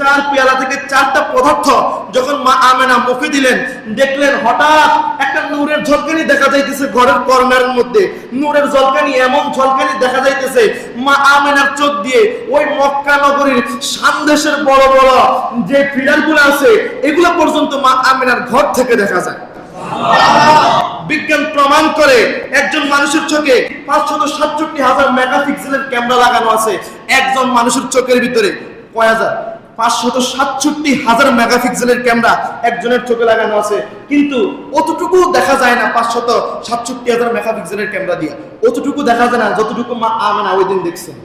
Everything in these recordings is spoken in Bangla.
চার পেয়ালা থেকে চারটা পদার্থ যখন মা আমেনা মুখে দিলেন, দেখলেন হঠাৎ একটা নূরের ঝলকানি দেখা যাইতেছে ঘরের কর্নারের মধ্যে। নূরের ঝলকানি, এমন ঝলকানি দেখা যাইতেছে, মা আমেনার চোখ দিয়ে ওই মক্কা নগরীর সানদেশের বড় বড় যে পিলারগুলো আছে, এগুলো পর্যন্ত মা আমেনার ঘর থেকে দেখা যায়। বিজ্ঞান প্রমাণ করে একজন মানুষের চোখে পাঁচশত সাতষট্টি হাজার মেগাপিক্সেলের ক্যামেরা লাগানো আছে। একজন মানুষের চোখের ভিতরে কয় হাজার? পাঁচশত সাতষট্টি হাজার মেগাপিক্সেলের ক্যামেরা একজনের চোখে লাগানো আছে। কিন্তু অতটুকু দেখা যায় না পাঁচশত সাতষট্টি হাজার মেগাপিক্সেলের ক্যামেরা দিয়ে। অতটুকু দেখা যায় না, যতটুকু মা আমেনা ওই দিন দেখছেন।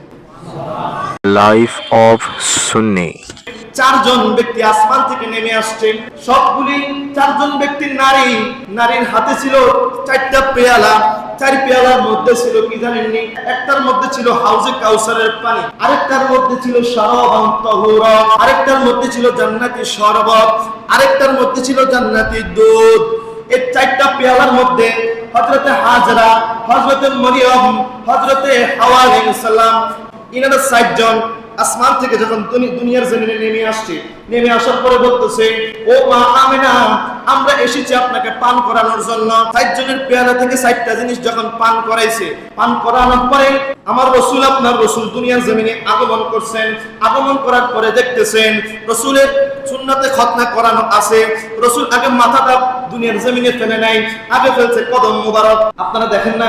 লাইফ অফ সুন্নি চারজন ব্যক্তি আসমান থেকে নেমে আসছে। সবগুলি চারজন ব্যক্তির নারী। নারীর হাতে ছিল চারটা পেয়ালা। চার পেয়ালার মধ্যে ছিল কি জানেননি? একটার মধ্যে ছিল হাউজে কাউসারের পানি। আরেকটার মধ্যে ছিল শরাবান তাহুরা। আরেকটার মধ্যে ছিল জান্নাতি শরবত। আরেকটার মধ্যে ছিল জান্নাতি দুধ। এই চারটা পেয়ালার মধ্যে হজরতে হাজরা, হযরতে মরিয়ম হজরতে হাওয়া সালাম ইনারা ষাটজন আসমান থেকে যখন দুনি- দুনিয়ার জমিনে নেমে আসছে, নেমে আসার পরে বলতেছে, ও মা আমেনা, আমরা এসেছি আপনাকে পান করানোর জন্য। ষাট জনের পেয়ালা থেকে ষাটটা জিনিস যখন পান করাইছে, পান করানোর পরে আমার রসুল আপনার রসুল দুনিয়ার জমিনে আগমন করছেন। আগমন করার পরে দেখতেছেন, রসুলের সুন্নাতে খতনা করানো আছে। রসুল আগে মাথাটা দুনিয়ার জমিনে ফেলে নাই আগে ফেলছে কদম মুবারক। আপনারা দেখেন না,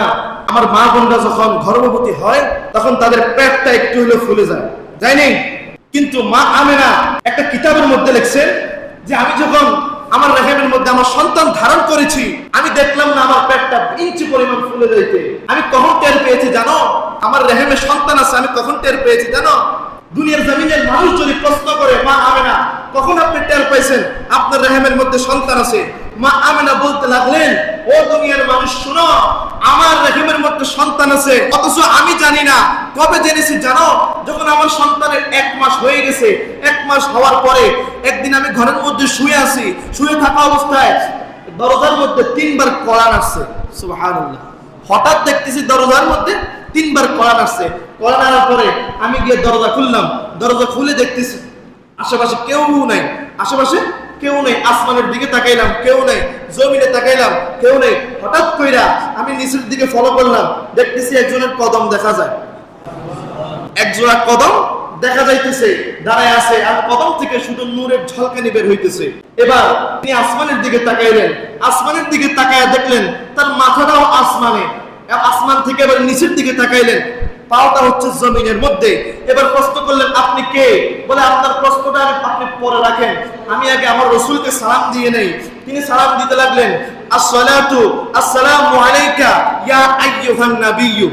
আমার মা বোনরা যখন গর্ভবতী হয়, তখন তাদের পেটটা একটু হলে ফুলে যায়। যায়নি কিন্তু মা আমেনা একটা কিতাবের মধ্যে লিখছে যে আমি যখন আমার রেহেমের মধ্যে আমার সন্তান ধারণ করেছি, আমি দেখলাম না আমার পেটটা ইঞ্চি পরিমাণ ফুলে যাইতে আমি কখন টের পেয়েছি জানো? আমার রেহেমের সন্তান আছে, আমি কখন টের পেয়েছি জানো? দুনিয়ার জমিনের মানুষ যদি প্রশ্ন করে, মা আমেনা, কখন আপনি টের পাইছেন? আপনার রেহেমের মধ্যে সন্তান আছে। মা আমেনা বলতে লাগলেন, ও দুনিয়ার মানুষ, শুনো, আমার রেহেমের মধ্যে সন্তান আছে, অথচ আমি জানি না, কবে জেনেছি জানো? যখন আমার সন্তানের এক মাস হয়ে গেছে, এক মাস হওয়ার পরে একদিন আমি ঘরের মধ্যে শুয়ে আছি, শুয়ে থাকা অবস্থায় দরজার মধ্যে তিনবার কড়ান আসছে, সুবহানাল্লাহ। হঠাৎ দেখতেছি দরজার মধ্যে তিনবার কড়ান আসছে। কড়ান আনার পরে আমি গিয়ে দরজা খুললাম, দরজা খুলে দেখতেছি, আশেপাশে কেউ নাই, আশেপাশে কেউ নেই, আসমানের দিকে তাকাইলাম, কেউ নেই, জমিনে তাকাইলাম, কেউ নেই। হঠাৎ কইরা আমি নিচের দিকে ফলো করলাম, দেখতেছি একজনের কদম দেখা যায়। একজোড়া কদম দেখা যাইতেছে, দাঁড়ায় আছে, আর কদম থেকে শুধু নূরের ঝলকানি বের হইতেছে। এবার তিনি আসমানের দিকে তাকাইলেন, আসমানের দিকে তাকায় দেখলেন, তার মাথাটাও আসমানে। আসমান থেকে এবার নিচের দিকে তাকাইলেন পাওটা হচ্ছে জমিনের মধ্যে। এবার প্রশ্ন করলেন, আপনি কে? বলে, আপনার প্রশ্নটা আপনি পরে রাখেন। আমি আগে আমার রসুলকে সালাম দিয়ে নেই। তিনি সালাম দিতে লাগলেন, আসসালাতু আসসালামু আলাইকা ইয়া আইয়ুহান নাবিয়্যু।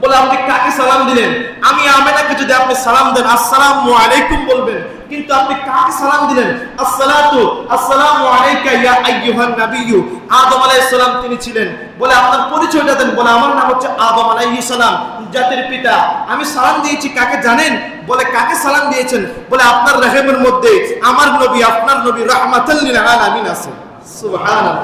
বলে, আপনি কাকে সালাম দিলেন? আমি আমেনাকে যদি আপনি সালাম দেন, আসসালামু আলাইকুম বলবেন। কিন্তু আপনি কাকে সালাম দিলেন? আসসালাতু, আসসালামু আলাইকা ইয়া আইয়ুহান নাবিয়্যু। আদম আলাইহিস সালাম তিনি ছিলেন। বলে আপনার পরিচয়টা দেন, বলে আমার নাম হচ্ছে আদম আলাইহিস সালাম, জাতির পিতা। আমি সালাম দিয়েছি কাকে জানেন? বলে কাকে সালাম দিয়েছেন? বলে আপনার রহিমের মধ্যে আমার নবী, আপনার নবী রাহমাতাল লিল আলামিন আছে। সুবহানাল্লাহ।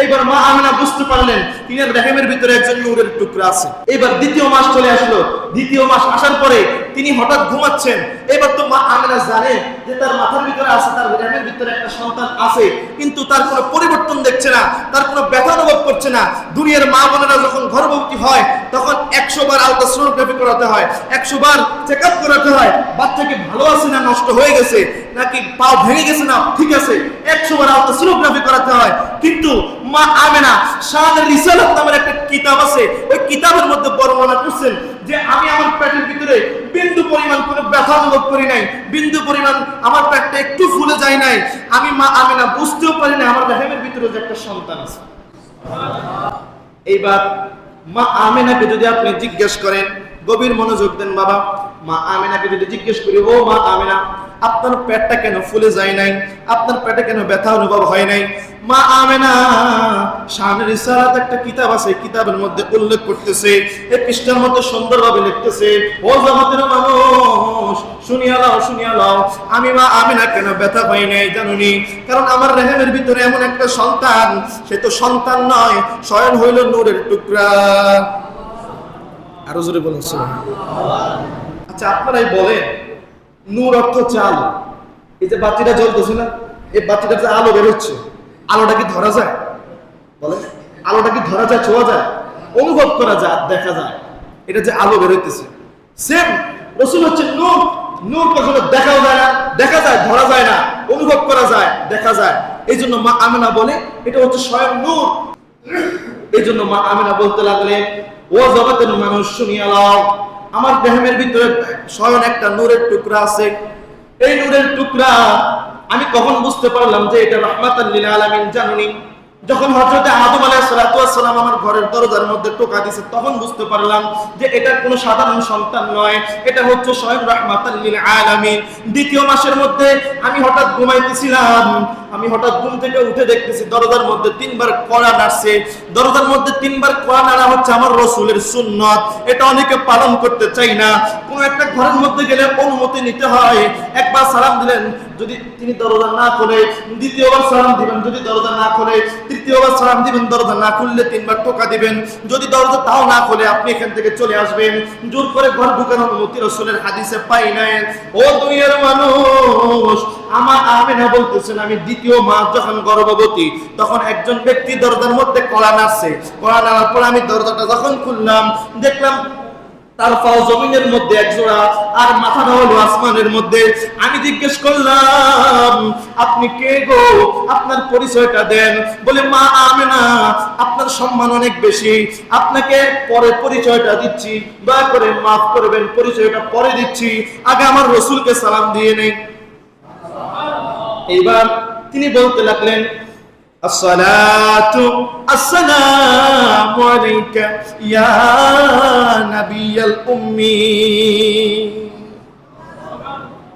এইবার মা আমিনা বুঝতে পারলেন, তিনের রেহেমের ভিতরে একজন নূরের টুকরা আছে। এবার দ্বিতীয় মাস চলে আসলো। দ্বিতীয় মাস আসার পরে তিনি হঠাৎ ঘুমাচ্ছেন। এবার তো মা আমিনা জানে যে তার মাথার ভিতরে আছে, তার রেহেমের ভিতরে একটা সন্তান আছে, কিন্তু তার কোনো পরিবর্তন দেখছে না, তার কোনো ব্যথা অনুভব করছে না। দুনিয়ার মা বোনেরা যখন গর্ভবতী হয়, তখন একশো বার আলট্রাসোনোগ্রাফি করাতে হয়, একশো বার চেক আপ করাতে হয়, বাচ্চাকে ভালো আছে না, নষ্ট হয়ে গেছে, নাকি পা ভেঙে গেছে না, ঠিক আছে, একশো বার আলতা আলট্রাসোনোগ্রাফি করাতে হয়। কিন্তু মা আমেনা শাহের রিসালাত নামের একটা কিতাব আছে, ওই কিতাবের মধ্যে বর্ণনা করছেন যে আমি আমার পেটের ভিতরে বিন্দু পরিমাণ কোনো ব্যথা অনুভব করি নাই, বিন্দু পরিমাণ আমার পেটটা একটু ফুলে যায় নাই, আমি মা আমি না বুঝতেও পারি না আমার রেহেমের ভিতরে যে একটা সন্তান আছে। এইবার মা আমেনাকে যদি আপনি জিজ্ঞেস করেন, গভীর মনোযোগ দেন বাবা মা আমেনাকে যদি জিজ্ঞেস করি, ও মা আমেনা, আপনার পেটটা কেন ফুলে যায় নাই? আপনার পেটে কেন ব্যথা অনুভব হয় নাই? মা আমেনা শানের ইসারাত একটা কিতাব আছে কিতাবের মধ্যে উল্লেখ করতেছে, এই পৃষ্ঠার মধ্যে সুন্দরভাবে লিখতেছে, ও জগতের মানুষ, শুনিয়া লাও শুনিয়া লাও, আমি মা আমেনা কেন ব্যথা পাই নাই জানুনি? কারণ আমার রেহেমের ভিতরে এমন একটা সন্তান, সে তো সন্তান নয়, স্বয়ং হইল নূরের টুকরা। আরও জোরে সুবহানাল্লাহ। আচ্ছা আপনারাই বলেন, নূর অর্থ হচ্ছে আলো এই যে বাতিটা জ্বলতেছে না, এই বাতিটার যে আলো বেরোচ্ছে আলোটা কি ধরা যায়? বলে আলোটা কি ধরা যায়, ছোঁয়া যায়? অনুভব করা যায়, দেখা যায়। এটা যে আলো বেরোইতেছে সেম রসুল হচ্ছে নূর। নূর কখনো দেখাও যায় না, দেখা যায়, ধরা যায় না, অনুভব করা যায়, দেখা যায়। এই জন্য মা আমেনা বলে, এটা হচ্ছে স্বয়ং নূর। এই জন্য মা আমেনা বলতে লাগলেন ও জগতের মানুষ শুনিয়া লাও। আমার দেহের ভিতরে স্বয়ং একটা নূরের টুকরা আছে। এই নূরের টুকরা, আমি কখন বুঝতে পারলাম যে এটা রহমাতাল লিল আলামিন জানুনি? যখন হযরতে আদম আলাইহিস সালাতু ওয়াস সালাম আমার ঘরের দরজার মধ্যে টোকা দিছে, তখন বুঝতে পারলাম যে এটা কোনো সাধারণ সন্তান নয়। এটা হচ্ছে স্বয়ং রহমাতাল লিল আলামিন। দ্বিতীয় মাসের মধ্যে আমি হঠাৎ ঘুমাইতেছিলাম। আমি হঠাৎ ঘুম থেকে উঠে দেখতেছি দরজার মধ্যে তিনবার কড়া নাড়ছে। দরজার মধ্যে তিনবার কড়া নাড়া হচ্ছে আমার রসুলের সুন্নত। এটা অনেকে পালন করতে চাই না। কোন একটা ঘরের মধ্যে গেলে অনুমতি নিতে হয়। একবার সালাম দিলেন, যদি তিনি দরজা না খোলে, দ্বিতীয়বার সালাম দিবেন, যদি দরজা না খোলে, তৃতীয়বার সালাম দিবেন, দরজা না খুললে তিনবার টোকা দিবেন। যদি দরজা তাও না খোলে, আপনি এখান থেকে চলে আসবেন। জোর করে ঘর ঢুকানোর অনুমতি রসুলের হাদিসে পাই নাই। ও দুনিয়ার মানুষ আমার আমেনা বলতেছেন, আমি দ্বিতীয় মাস যখন গর্ভবতী, তখন একজন ব্যক্তি দরজার মধ্যে কড়া নাড়ছে। কড়া নাড়ার পর আমি দরজাটা যখন খুললাম, দেখলাম তার পাও জমিনের মধ্যে এক জোড়া আর মাথাটা হলো আসমানের মধ্যে। আমি জিজ্ঞেস করলাম, আপনি কে গো? আপনার পরিচয়টা দেন। বলে, মা আমেনা, আপনার সম্মান অনেক বেশি। আপনাকে পরে পরিচয়টা দিচ্ছি। দয়া করে মাফ করবেন, পরিচয়টা পরে দিচ্ছি। আগে আমার রসুলকে সালাম দিয়ে নেই। এইবার তিনি বলতে লাগলেন الصلاة السلام عليك يا نبي الأمي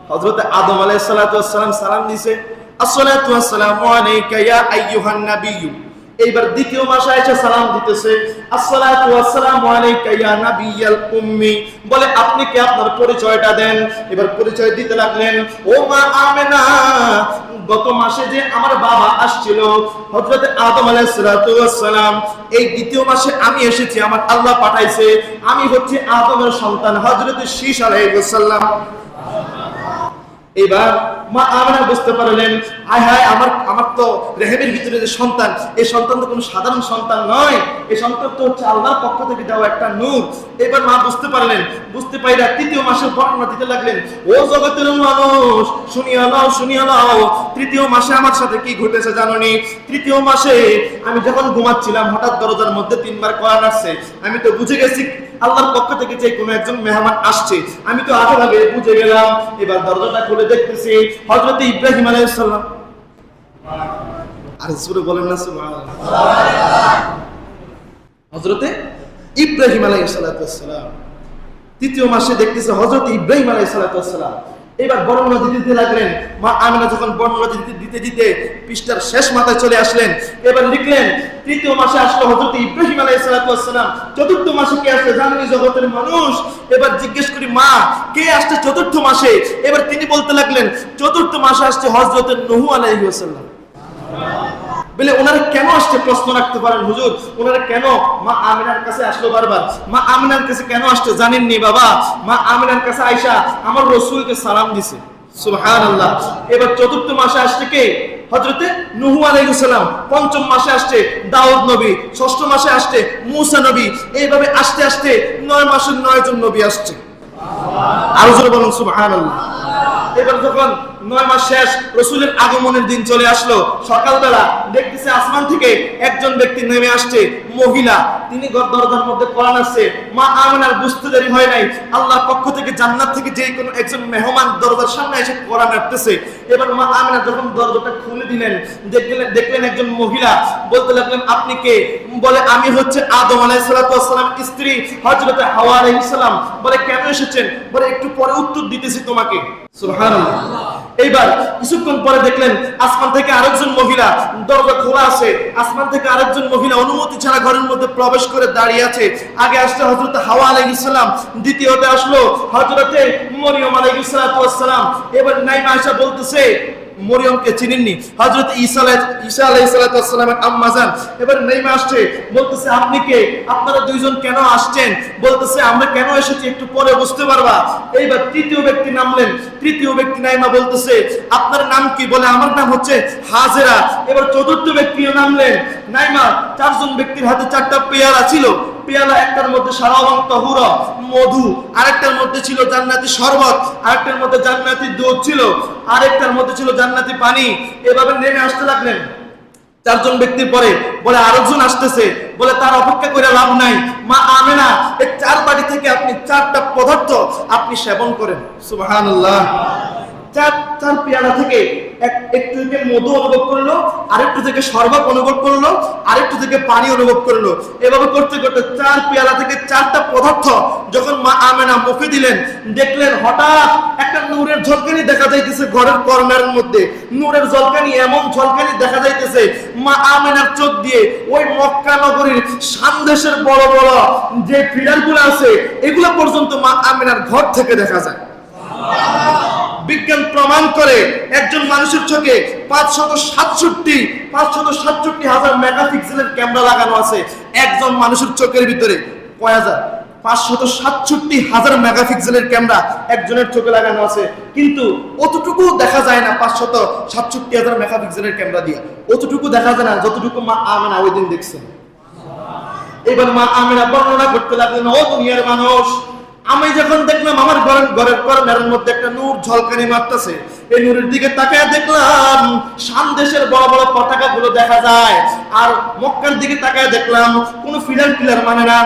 হযরত আদম আলাইহিস সালাতু ওয়াস সালাম সালাম দিছে আসসালাতু ওয়াসসালামু আলাইকা ইয়া আইয়ুহান নাবিয়্যু এইবার দ্বিতীয় মাসে এসে সালাম দিতেছে বলে, আপনি কি? আপনার পরিচয়টা দেন। এবার পরিচয় দিতে লাগলেন, ও মা আমেনা, গত মাসে যে আমার বাবা আসছিল, হযরত আদম আলাইহিস সালাতু এই দ্বিতীয় মাসে আমি এসেছি, আমার আল্লাহ পাঠাইছে, আমি হচ্ছি আদমের সন্তান, হযরত শীশ আলাইহিস সালাম। এবার মা আমেনা বুঝতে পারলেন আয় হায়, আমার আমার তো ভিতরে যে সন্তান, এই সন্তান তো কোনো সাধারণ সন্তান নয়। এই সন্তান তো হচ্ছে আল্লাহর পক্ষ থেকে দেওয়া একটা নূর। এবার মা বুঝতে পারলেন, বুঝতে পাইরা তৃতীয় মাসের বর্ণনা দিতে লাগলেন, ও জগতের মানুষ, শুনিয়া নাও শুনিয়া নাও, তৃতীয় মাসে আমার সাথে কি ঘটেছে জানোনি? তৃতীয় মাসে আমি যখন ঘুমাচ্ছিলাম, হঠাৎ দরজার মধ্যে তিনবার করা আসছে। আমি তো বুঝে গেছি, আল্লাহর পক্ষ থেকে যে কোনো একজন মেহমান আসছে। আমি তো আগে বুঝে গেলাম, এবার দরজাটা খুলে দেখতেছি হজরত ইব্রাহিম আলাইসাল্লাম আর সুরে বলেন না হজরতে ইব্রাহিম আলাইসাল্লাম তৃতীয় মাসে দেখতেছে হজরত ইব্রাহিম আলাইসাল্লাম এবার বর্ণনা দিতে দিতে লাগলেন। মা আমিনা যখন বর্ণনা দিতে দিতে দিতে পৃষ্ঠার শেষ মাথায় চলে আসলেন, এবার লিখলেন, তৃতীয় মাসে আসলো হজরত ইব্রাহিম আলাইসালাম চতুর্থ মাসে কে আসছে জানেন জগতের মানুষ? এবার জিজ্ঞেস করি, মা, কে আসছে চতুর্থ মাসে? এবার তিনি বলতে লাগলেন, চতুর্থ মাসে আসছে হজরতের নহু আলাইহিস সালাম। বলে, ওনারা কেন আসছে? প্রশ্ন রাখতে পারেন, হুজুর। ওনারা কেন মা আমিনার কাছে আসলো বারবার? মা আমিনার কাছে কেন আসছে জানেননি বাবা? মা আমিনার কাছে আইসা আমার রসুলকে সালাম দিছে। সুবহানাল্লাহ। এবার চতুর্থ মাসে আসছে কে? হযরতে নূহ আলাইহিস সালাম। পঞ্চম মাসে আসছে দাউদ নবী। ষষ্ঠ মাসে আসছে মূসা নবী। এইভাবে আসতে আসতে নয় মাসের নয় জন নবী আসছে। আরও জোরে বলুন, সুবহানাল্লাহ। এবার যখন নয় মাস শেষ রসুলের আগমনের দিন চলে আসলো, সকালবেলা দেখতেছে আসমান থেকে একজন ব্যক্তি নেমে আসছে, মহিলা। তিনি দরজার মধ্যে কোরআন আসছে মা আমিনার বুঝতে দেরি হয় নাই। আল্লাহর পক্ষ থেকে জান্নাত থেকে যে কোনো একজন মেহমান দরজার সামনে এসে কোরআন আসতেছে এবার মা আমিনা যখন দরজাটা খুলে দিলেন, দেখলেন দেখলেন একজন মহিলা। বলতে লাগলেন, আপনি কে? বলে, আমি হচ্ছে আদম আলাইহিস সালাম স্ত্রী, হযরত হাওয়া আলাইহিস সালাম বলে, কেন এসেছেন? বলে, একটু পরে উত্তর দিতেছি তোমাকে। এইবার কিছুক্ষণ পরে দেখলেন আসমান থেকে আরেকজন মহিলা, দরজা খোলা আছে, আসমান থেকে আরেকজন মহিলা অনুমতি ছাড়া ঘরের মধ্যে প্রবেশ করে দাঁড়িয়ে আছে। আগে আসছে হজরত হাওয়া আলাইসালাম সালাম, দ্বিতীয়তে আসলো হজরতে মরিয়ম আলাইসালাম সালাম। এবার নাইমা আয়েশা বলতেছে মরিয়মকে চিনেননি। হযরত ঈসা ঈসা আলাইহিস সালামের আম্মা যান। এবার নেমে আসছে, বলতেছে, আপনি কে? আপনারা দুইজন কেন আসছেন? বলতেছে, আমরা কেন এসেছি একটু পরে বুঝতে পারবা? এইবার তৃতীয় ব্যক্তি নামলেন। তৃতীয় ব্যক্তি নাইমা বলতেছে, আপনার নাম কি? বলে, আমার নাম হচ্ছে হাজেরা। এবার চতুর্থ ব্যক্তিও নামলেন। নাইমা, চারজন ব্যক্তির হাতে চারটা পেয়ারা ছিল। পেয়ালা একটার মধ্যে মধু, আরেকটার মধ্যে ছিল জান্নাতি শরবত, আরেকটার মধ্যে জান্নাতি দুধ ছিল, আরেকটার মধ্যে ছিল জান্নাতি পানি। এভাবে নেমে আসতে লাগলেন। চারজন ব্যক্তির পরে বলে, আরেকজন আসতেছে। বলে, তার অপেক্ষা করে লাভ নাই। মা আমেনা এই চার বাড়ি থেকে আপনি চারটা পদার্থ আপনি সেবন করেন। সুবহানাল্লাহ। চার চার পেয়ালা থেকে একটু থেকে মধু অনুভব করল, আরেকটু থেকে শরবত অনুভব করল, আরেকটু থেকে পানি অনুভব করল। এভাবে করতে করতে চার পেয়ালা থেকে চারটা পদার্থ যখন মা আমেনা মুখে দিলেন, দেখলেন হঠাৎ একটা নূরের ঝলকানি দেখা যাইতেছে ঘরের কর্নারের মধ্যে। নূরের ঝলকানি এমন ঝলকানি দেখা যাইতেছে, মা আমেনার চোখ দিয়ে ওই মক্কা নগরীর সানদেশের বড় বড় যে পিলারগুলো আছে, এগুলো পর্যন্ত মা আমেনার ঘর থেকে দেখা যায়। বিজ্ঞান প্রমাণ করে একজন মানুষের চোখে পাঁচশত সাতষট্টি পাঁচশত সাতষট্টি হাজার মেগাপিক্সেলের ক্যামেরা লাগানো আছে। একজন মানুষের চোখের ভিতরে কয় হাজার? পাঁচশত সাতষট্টি হাজার মেগাপিক্সেলের ক্যামেরা একজনের চোখে লাগানো আছে। কিন্তু অতটুকু দেখা যায় না পাঁচশত সাতষট্টি হাজার মেগাপিক্সেলের ক্যামেরা দিয়ে। অতটুকু দেখা যায় না, যতটুকু মা আমেনা ওই দিন দেখছেন। এবার মা আমেনা বর্ণনা করতে লাগলেন, ও দুনিয়ার মানুষ আমি যখন দেখলাম আমার ঘরের ঘরের কর্নারের মধ্যে একটা নূর ঝলকানি মারতেছে এই নূরের দিকে তাকায় দেখলাম বড় বড় পতাকা গুলো দেখা যায়। আর মক্কার দিকে তাকায় দেখলাম ফিলার মানে না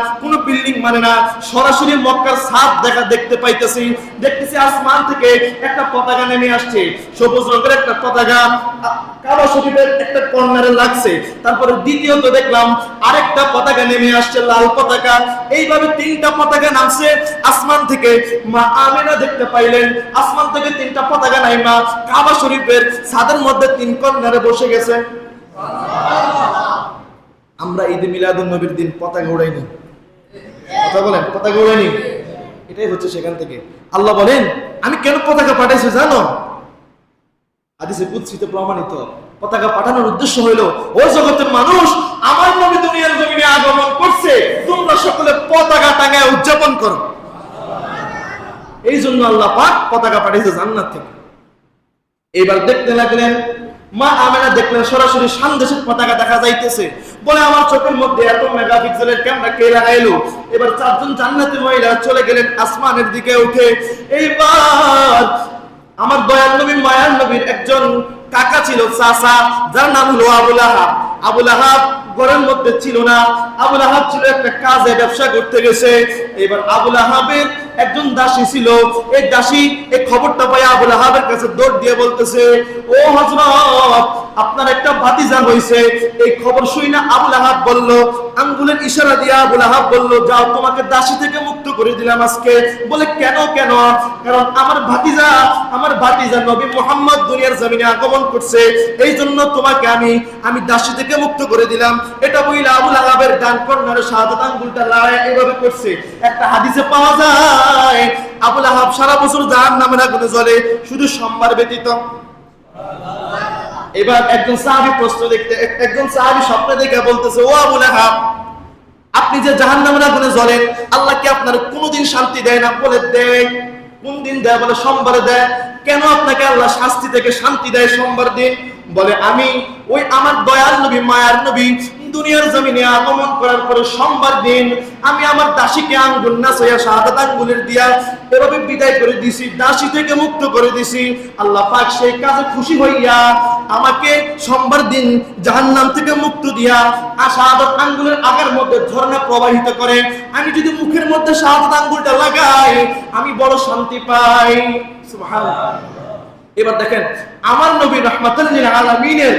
বিল্ডিং মানে না। সরাসরি মক্কার দেখা দেখতে পাইতেছি। দেখতেছি আসমান থেকে একটা পতাকা নেমে আসছে। সবুজ রঙের একটা পতাকা একটা কর্নারে লাগছে। তারপরে দ্বিতীয়ত দেখলাম, আরেকটা পতাকা নেমে আসছে, লাল পতাকা। এইভাবে তিনটা পতাকা নামছে। আসমান থেকে মা আমেনা দেখতে পাইলেন। আসমান থেকে তিনটা পতাকা নাইমা কাবা শরীফের ছাদের মধ্যে তিন কর্নারে বসে গেছে। আমরা ঈদ মিলাদুন নবীর দিন পতাকা উড়াইনি। কথা বলেন, পতাকা উড়াইনি। এটাই হচ্ছে সেখান থেকে। আল্লাহ বলেন, আমি কেন পতাকা পাঠাইছি জানো? হাদিসে কুৎসিতে প্রমাণিত। পতাকা পাঠানোর উদ্দেশ্য হইল, ও জগতের মানুষ, আমার নবী দুনিয়ার জমিনে আগমন করছে, তোমরা সকলে পতাকা টাঙায় উদযাপন করো। এই জন্য আল্লাহ পাক পতাকা পাঠিয়েছে জান্নাত থেকে। এবার দেখতে লাগলেন, মা আমেনা দেখলেন, সরাসরি সানদেশের পতাকা দেখা যাইতেছে। বলে আমার চোখের মধ্যে এত মেগাপিক্সেলের ক্যামেরা কে লাগাইলো? এবার চারজন জান্নাতি মহিলা চলে গেলেন আসমানের দিকে উঠে। এইবার আমার দয়াল নবী, মায়ার নবীর একজন কাকা ছিল, চাচা, যার নাম হলো আবুল আহাব। আবুল আহাব ঘরের মধ্যে ছিল না। আবুল আহাব ছিল একটা কাজে ব্যবসা করতে গেছে। এবার আবুল আহাবের একজন দাসী ছিল। এই দাসী এই খবরটা পাই আবুল আহাবের কাছে দৌড় দিয়ে বলতেছে ও হযরত আপনার একটা ভাতিজা হইছে, এই খবর শুই না আবুল আহাব বলল, আঙ্গুলের ইশারা দিয়ে আবুল আহাব বলল, যাও, তোমাকে দাসী থেকে মুক্ত করে দিলাম আজকে। বলে, কেন কেন? কারণ আমার ভাতিজা আমার ভাতিজা নবী মোহাম্মদ দুনিয়ার জমিনে আগমন করছে এই জন্য তোমাকে আমি আমি দাসী থেকে মুক্ত করে দিলাম। এটা বইলা আবুল আহাবের ডান কর্নারে শাহাদাত আঙ্গুলটা লাগায় এভাবে করছে। একটা হাদিসে পাওয়া যায়, আবুল আহাব সারা বছর জাহান্নামের আগুনে জ্বলে, শুধু সোমবার ব্যতীত। এবার একজন সাহাবি প্রশ্ন দেখতে, একজন সাহাবি স্বপ্নে দেখে বলতেছে, ও আবুল আহাব আপনি যে জাহান নামের আগুনে জ্বলেন, আল্লাহ কি আপনার কোনোদিন শান্তি দেয় না? বলে, দেয়। কোন দিন দেয়? বলে, সোমবারে দেয়। কেন আপনাকে আল্লাহ শাস্তি থেকে শান্তি দেয় সোমবার দিন? বলে, আমি ওই আমার দয়াল নবী, মায়ার নবী দুনিয়ার জমিনে আগমন করার পরে সোমবার দিন আমি আমার দাসীকে আঙ্গুল না সইয়া শাহাদাত আঙ্গুলের দিয়া এভাবে বিদায় করে দিছি, দাসী থেকে মুক্ত করে দিছি। আল্লাহ পাক সেই কাজে খুশি হইয়া আমাকে সোমবার দিন জাহান্নাম থেকে মুক্ত দিয়া আর শাহাদাত আঙ্গুলের আগের মধ্যে ঝর্ণা প্রবাহিত করে। আমি যদি মুখের মধ্যে শাহাদাত আঙ্গুলটা লাগাই, আমি বড় শান্তি পাই। সুবহানাল্লাহ। এবার দেখেন, আমার নবী রহমাতুল্লিল আলমিনের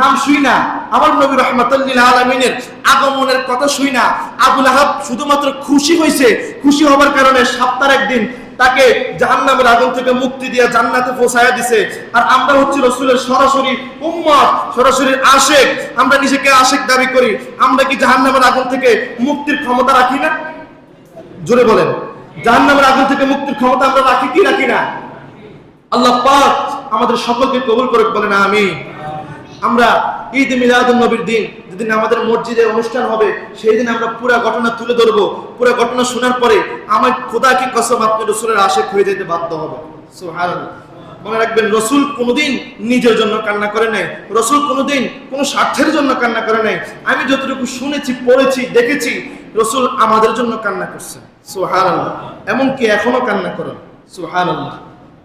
নাম শুই না, আমার নবী রহমাতুল্লিল আলমিনের আগমনের কথা শুই না। আবুল আহাব শুধুমাত্র খুশি হয়েছে, খুশি হবার কারণে সপ্তাহের একদিন তাকে জাহান্নামের আগুন থেকে মুক্তি দিয়ে জান্নাতে পৌঁছায়া দিছে। আর আমরা হচ্ছে রসুলের সরাসরি উম্মত, সরাসরি আশেক। আমরা নিজেকে আশেক দাবি করি। আমরা কি জাহান্নামের আগুন থেকে মুক্তির ক্ষমতা রাখি না? জোরে বলেন, জাহান্নামের আগুন থেকে মুক্তির ক্ষমতা আমরা রাখি কি, রাখি না? আল্লাহ পাক আমাদের সকলকে কবুল করে বলেন আমি আমরা ঈদ মিলাদুল নবীর দিন, যেদিন আমাদের মসজিদে অনুষ্ঠান হবে, সেই দিন আমরা পুরো ঘটনা তুলে ধরবো। পুরো ঘটনা শোনার পরে আমার খোদাকে কসম আপনি রসুলের আশেক হয়ে যেতে বাধ্য হবে। মনে রাখবেন, রসুল কোনোদিন নিজের জন্য কান্না করে নাই। রসুল কোনোদিন কোনো স্বার্থের জন্য কান্না করে নাই। আমি যতটুকু শুনেছি, পড়েছি, দেখেছি, রসুল আমাদের জন্য কান্না করছেন। সুহান এমনকি এখনও কান্না করেন। সুহান আল্লাহ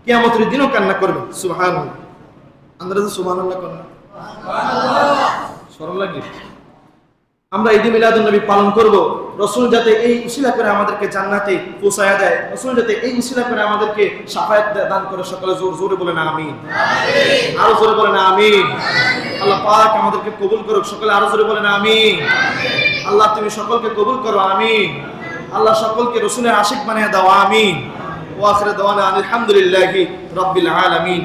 কেয়ামতের দিনও কান্না করবেন। সুহান সুহান আল্লাহ করেন সরল লাগে। আমরা ঈদ মিলাদুল নবী পালন করব। রসুল যাতে এই উসিলা করে আমাদেরকে জান্নাতে পৌঁছায়া দেয় রসুল যাতে এই উসিলা করে আমাদেরকে সাফায়াত দান করে সকালে জোর জোরে বলে না আমিন। আরও জোরে বলে না আমিন। আল্লাহ পাক আমাদেরকে কবুল করুক সকালে আরও জোরে বলে না আমিন। আল্লাহ তুমি সকলকে কবুল করো আমি আল্লাহ সকলকে রসুলের আশিক বানিয়ে দাও আমিন। ওয়াখির দাওয়ানা আলহামদুলিল্লাহি রব্বিল আলামিন।